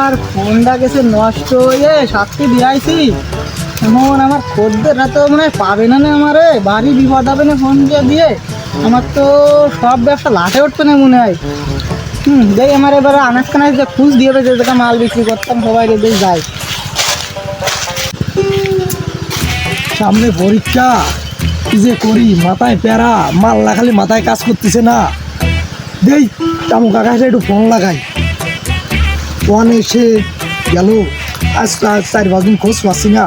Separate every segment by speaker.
Speaker 1: আর ফোনটা গেছে নষ্ট হয়ে সাথে দিয়াইছি। এখন আমার খদ্দের তো মনে হয় পাবে না না আমারে, বাড়ি বিপদ হবে না ফোন দিয়ে আমার তো সব ব্যবসা লাটে উঠবে না মনে হয়। হুম, দেই আমার এবার আনাজ কানাজ খুঁজ দিয়ে হবে যে জায়গা মাল বিক্রি করতাম, সবাই রেখে যায়।
Speaker 2: সামনে পরীক্ষা, কি যে করি, মাথায় প্যারা, মাল খালি মাথায় কাজ করতেছে না। দেই তামু কাকা একটু ফোন লাগাই। ফোন এসে গেল। আজ চার পাঁচ দিন খোঁজ পাচ্ছি না।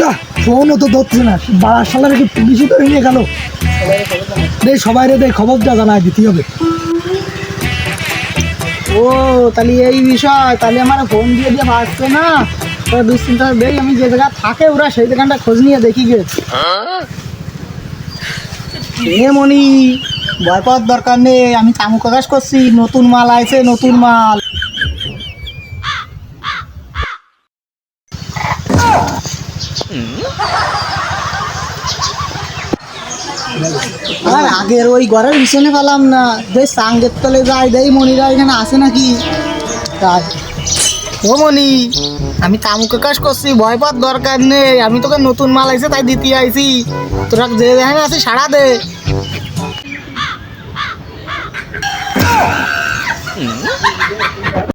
Speaker 2: যা ফোনও তো ধরছে না। বাড়ার সালার কি পুলিশও ধরে নিয়ে গেল। রে সবাই রে দে খবরটা জানাই দিতে হবে।
Speaker 1: ও তাহলে এই বিষয় তাহলে আমার ফোন দিয়ে দিয়ে পারছে না। তো দুশ্চিন্তা দেই আমি যে জায়গা থাকে ওরা সেই দোকানটা খোঁজ নিয়ে দেখি গে। এ মনি ভয় পাওয়ার দরকার নেই, আমি কামু কাকাশ করছি, নতুন মাল আইছে, নতুন মাল। আর, আগের ওই ঘরের পিছনে পেলাম না। বেশ সাঙ্গের তলে যাই দেই মনিরা এখানে আসে নাকি? তাই ও মনি, আমি কামু কাকাশ করছি, ভয় পাওয়ার দরকার নেই। আমি তোকে নতুন মাল আইছে, তাই দিতে আইছি। তোরা যে যেখানে আছে সারা দে। Hmm?